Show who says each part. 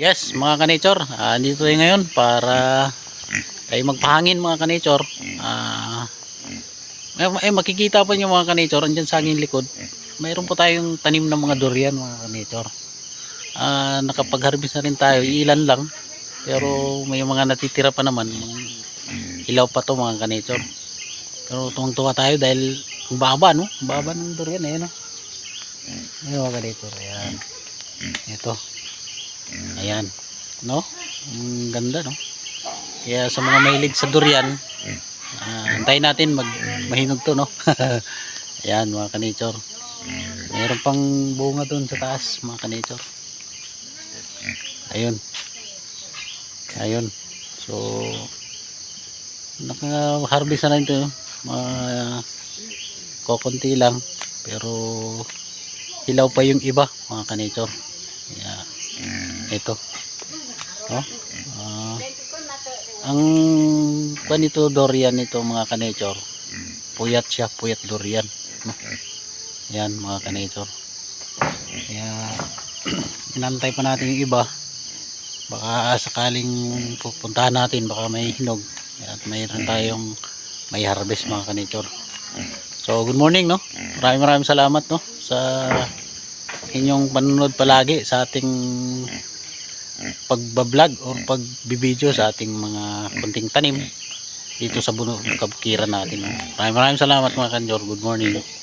Speaker 1: Yes, mga kanature, ah, andito tayo ngayon para tayo magpahangin mga kanature. Ah, eh, makikita pa niyo mga kanature, andyan sa aking likod. Mayroon po tayong tanim ng mga durian mga kanature. Ah, nakapag-harvest na rin tayo, ilan lang. Pero may mga natitira pa naman. Ilaw pa to mga kanature. Pero tuwang-tuwa tayo dahil ang baba no? Ang baba ng durian eh no. Ayun mga kanature, ayan. Ito. Ayan. No? Ang ganda, no? Kaya sa mga mahilig sa durian, ah, antayin natin mag mahinog to, no? Ayan, mga kanature. Mayroon pang bunga doon sa taas, mga kanature. Ayun. Ayun. So, naka-harvest na rin ito. Mga kokonti lang. Pero, hilaw pa yung iba, mga kanature. Kaya, ito. No? Ah, ang kwan durian ito mga kanature. Puyat siya, puyat durian. No? Yan mga kanature. Kaya inantay pa natin yung iba. Baka sakaling pupuntahan natin baka may hinog at mayroon tayong may harvest mga kanature. So good morning no. Maraming maraming salamat no sa inyong panunod palagi sa ating pagbablog o pagbibideo sa ating mga kunting tanim dito sa buno kabukiran natin. Maraming maraming salamat mga kanjor. Good morning.